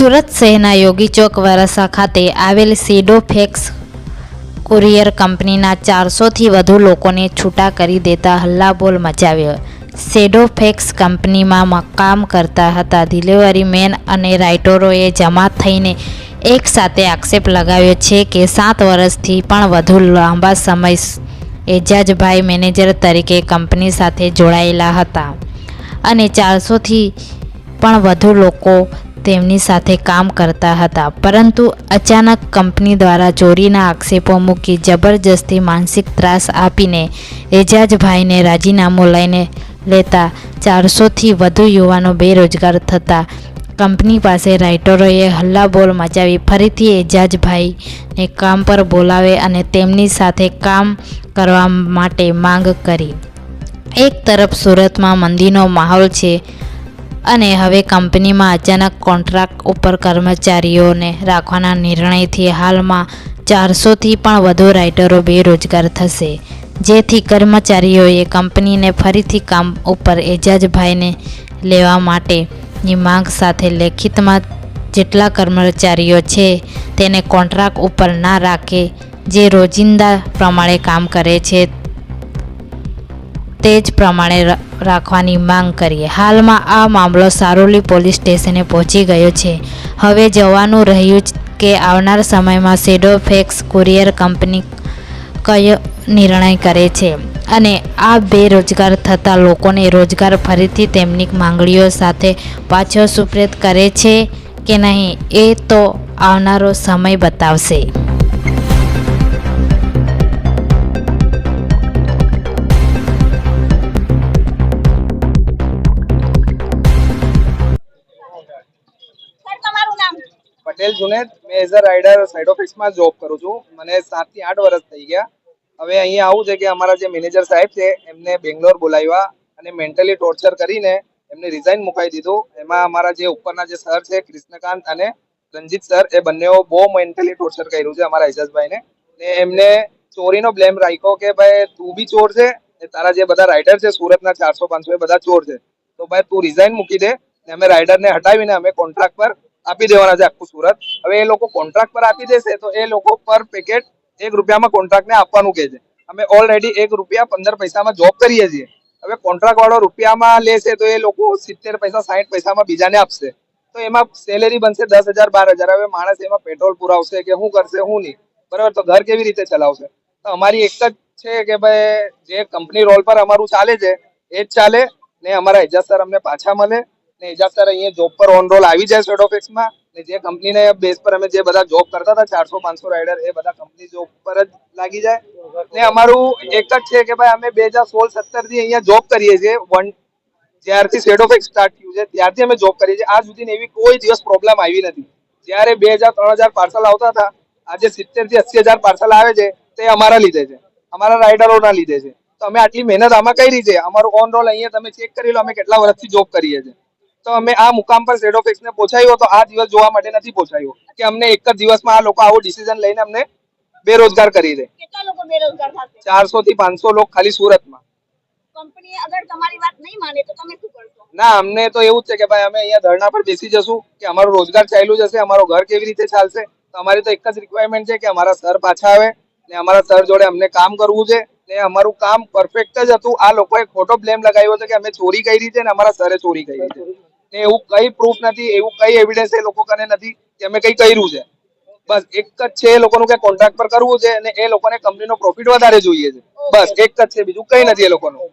સુરત શહેરના યોગી ચોક વરાસા ખાતે આવેલ સેડોફેક્સ કુરિયર કંપનીના ચારસોથી વધુ લોકોને છૂટા કરી દેતા હલ્લાબોલ મચાવ્યો. સેડોફેક્સ કંપનીમાં કામ કરતા હતા. ડિલિવરી મેન અને રાઇટરોએ જમા થઈને એક સાથે આક્ષેપ લગાવ્યો છે કે સાત વર્ષથી પણ વધુ લાંબા સમય એજાજભાઈ મેનેજર તરીકે કંપની સાથે જોડાયેલા હતા. અને ચારસોથી પણ વધુ લોકો તેમની સાથે કામ કરતા હતા. પરંતુ અચાનક કંપની દ્વારા ચોરીના આક્ષેપો મૂકી જબરજસ્તી માનસિક ત્રાસ આપીને એજાજભાઈને રાજીનામું લઈને લેતા ચારસોથી વધુ યુવાનો બેરોજગાર થતા કંપની પાસે રાઇટરોએ હલ્લાબોલ મચાવી ફરીથી એજાજભાઈને કામ પર બોલાવે અને તેમની સાથે કામ કરવા માટે માંગ કરી. એક તરફ સુરતમાં મંદીનો માહોલ છે અને હવે કંપનીમાં અચાનક કોન્ટ્રાક્ટ ઉપર કર્મચારીઓને રાખવાના નિર્ણયથી હાલમાં ચારસોથી પણ વધુ રાઇટરો બેરોજગાર થશે. જેથી કર્મચારીઓએ કંપનીને ફરીથી કામ ઉપર એજાજભાઈને લેવા માટેની માંગ સાથે લેખિતમાં જેટલા કર્મચારીઓ છે તેને કોન્ટ્રાક્ટ ઉપર ના રાખે જે રોજિંદા પ્રમાણે કામ કરે છે તે જ પ્રમાણે રાખવાની માંગ કરીએ. હાલમાં આ મામલો સારોલી પોલીસ સ્ટેશને પહોંચી ગયો છે. હવે જવાનું રહ્યું કે આવનાર સમયમાં સેડોફેક્સ કુરિયર કંપની કયો નિર્ણય કરે છે અને આ બેરોજગાર થતા લોકોને રોજગાર ફરીથી તેમની માંગણીઓ સાથે પાછો સુપ્રેત કરે છે કે નહીં એ તો આવનારો સમય બતાવશે. જુનેદ મેં એઝ અ રાઇડર સાઇડ ઓફિસમાં જોબ કરું છું. મને સાતથી આઠ વર્ષ થઈ ગયા. હવે અહીંયા આવું છે કે અમારા જે મેનેજર સાહેબ છે, એમને બેંગ્લોર બોલાવ્યા અને મેન્ટલી ટોર્ચર કરીને એમને રિઝાઇન મુકાઈ દીધું. એમાં અમારા જે ઉપરના જે સર છે, કૃષ્ણકાંત અને રંજીત સર એ બંનેઓ બહુ મેન્ટલી ટોર્ચર કર્યું છે અમારા એજાજભાઈને ને એમને ચોરીનો બ્લેમ રાખ્યો કે ભાઈ, તું બી ચોર છે એ તારા જે બધા રાઇડર છે, સુરતના ચારસો પાંચસો એ બધા ચોર છે. તો ભાઈ, તું રિઝાઇન મૂકી દે. અમે રાઇડરને હટાવીને અમે કોન્ટ્રાક્ટ પર આપી દેવાના છે આખું સુરત. હવે એ લોકો કોન્ટ્રાક્ટ પર આપી દેશે તો એ લોકો પર પેકેટ એક રૂપિયામાં કોન્ટ્રાક્ટને આપવાનું કહે છે. અમે ઓલરેડી એક રૂપિયા પંદર પૈસામાં જોબ કરીએ છીએ. હવે કોન્ટ્રાક્ટ વાળો રૂપિયામાં લેશે તો એ લોકો સિત્તેર પૈસા સાઠ પૈસામાં બીજાને આપશે. તો એમાં સેલેરી બનશે દસ હજાર, બાર હજાર. હવે માણસ એમાં પેટ્રોલ પુરાવશે કે શું કરશે, શું નહીં. બરાબર? તો ઘર કેવી રીતે ચલાવશે? તો અમારી એક જ છે કે ભાઈ, જે કંપની રોલ પર અમારું ચાલે છે, એ જ ચાલે ને અમારા એજાજ સર અમને પાછા મળે. ને એજાજ સર અહીંયા જોબ પર ઓન રોલ આવી જાય સ્ટેટ ઓફિસમાં ને જે કંપનીને બેઝ પર અમે જે બધા જોબ કરતા હતા, ચારસો, પાંચસો રાઇડર એ બધા કંપની જોબ પર જ લાગી જાય. ને અમારું એક જ છે કે ભાઈ, અમે બે હજાર સોળ, સત્તરથી અહીંયા જોબ કરીએ છીએ. વન જ્યારથી સ્ટેટ ઓફ સ્ટાર્ટ થયું છે, ત્યારથી અમે જોબ કરીએ છીએ. આજ સુધી એવી કોઈ દિવસ પ્રોબ્લેમ આવી નથી. જ્યારે બે હજાર, ત્રણ હજાર પાર્સલ આવતા હતા, આજે સિત્તેરથી અસી હજાર પાર્સલ આવે છે, તે અમારા લીધે છે. અમારા રાઇડરોના લીધે છે. તો અમે આટલી મહેનત આમાં કરી છે. અમારું ઓન રોલ અહીંયા તમે ચેક કરી લો, અમે કેટલા વર્ષથી જોબ કરીએ છીએ. તો અમે આ મુકામ પર શેડો ઓફ ને પહોંચાયો તો આ દિવસ જોવા માટે નથી પહોંચાયો. કે અમને એક જ દિવસમાં આ લોકો આવું ડિસિઝન લઈને અમને બેરોજગાર કરી દે. ચારસો થી પાંચસો લોકો ખાલી સુરતમાં. ના અમને તો એવું જ છે કે ભાઈ અમે અહીંયા ધરણા પર બેસી જશું કે અમારો રોજગાર ચાલ્યું જશે અમારો ઘર કેવી રીતે ચાલશે? તો અમારી તો એક જ રિક્વાયરમેન્ટ છે કે અમારા સર પાછા આવે ને અમારા સર જોડે અમને કામ કરવું છે ને અમારું કામ પરફેક્ટ જ હતું. આ લોકોએ ખોટો બ્લેમ લગાવ્યો હતો કે અમે ચોરી કરી છે ને અમારા સરે ચોરી કરી છે. ને એવું કઈ પ્રૂફ નથી, એવું કઈ એવિડન્સ એ લોકો કને નથી કે અમે કઈ કર્યું છે. બસ, એક જ છે એ લોકોનું કે કોન્ટ્રાક્ટ પર કરવું છે અને એ લોકોને કંપનીનો પ્રોફિટ વધારે જોઈએ છે. બસ, એક જ છે, બીજું કઈ નથી એ લોકોનું.